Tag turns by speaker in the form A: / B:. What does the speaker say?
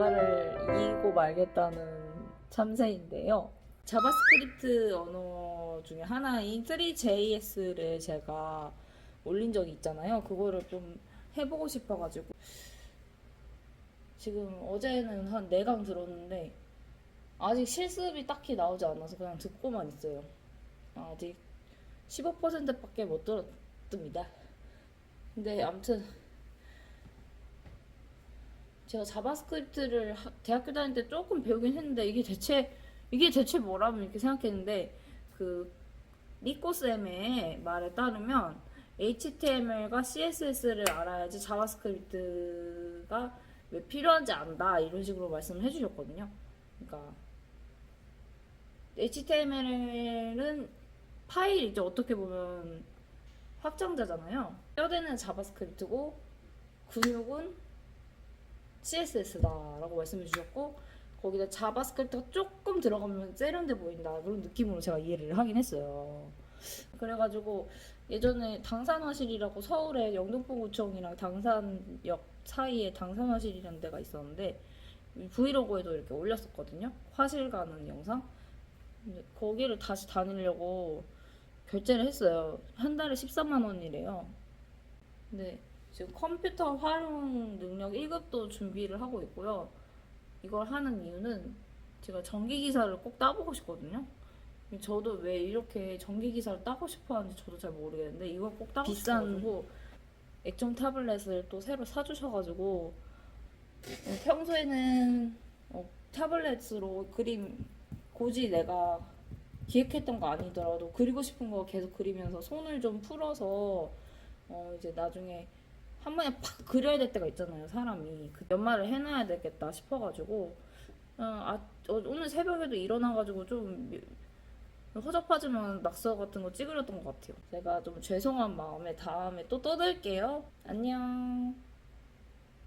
A: 자가를 이기고 말겠다는 참새인데요. 자바스크립트 언어 중에 하나인 3JS를 제가 올린 적이 있잖아요. 그거를 좀 해보고 싶어가지고 지금 어제는 한 4강 들었는데 아직 실습이 딱히 나오지 않아서 그냥 듣고만 있어요. 아직 15%밖에 못 들었습니다. 근데 아무튼 제가 자바스크립트를 하- 대학교 다닐 때 조금 배우긴 했는데 이게 대체 이게 대체 뭐라면 이렇게 생각했는데 그 니코 쌤의 말에 따르면 HTML과 CSS를 알아야지 자바스크립트가 왜 필요한지 안다 이런 식으로 말씀을 해주셨거든요. 그러니까 HTML은 파일이죠. 어떻게 보면 확장자잖아요. 뼈대는 자바스크립트고 근육은 CSS다라고 말씀해 주셨고 거기다 자바스크립트가 조금 들어가면 세련돼 보인다 그런 느낌으로 제가 이해를 하긴 했어요. 그래가지고 예전에 당산화실이라고 서울에 영등포구청이랑 당산역 사이에 당산화실이라는 데가 있었는데 브이로그에도 이렇게 올렸었거든요. 화실 가는 영상. 근데 거기를 다시 다니려고 결제를 했어요. 한 달에 13만 원이래요. 근데 지금 컴퓨터 활용 능력 1급도 준비를 하고 있고요. 이걸 하는 이유는 제가 전기 기사를 꼭 따보고 싶거든요. 저도 왜 이렇게 전기 기사를 따고 싶어 하는지 저도 잘 모르겠는데 이걸 꼭 따고 비싼고 액정 타블렛을 또 새로 사주셔가지고 어, 평소에는 어, 타블렛으로 그림 굳이 내가 기획했던 거 아니더라도 그리고 싶은 거 계속 그리면서 손을 좀 풀어서 어 이제 나중에 한 번에 팍 그려야 될 때가 있잖아요 사람이. 그 연말을 해놔야 되겠다 싶어가지고. 어, 아, 어, 오늘 새벽에도 일어나가지고 좀 허접하지만 낙서 같은 거 찍으려던 것 같아요. 제가 좀 죄송한 마음에 다음에 또 떠들게요. 안녕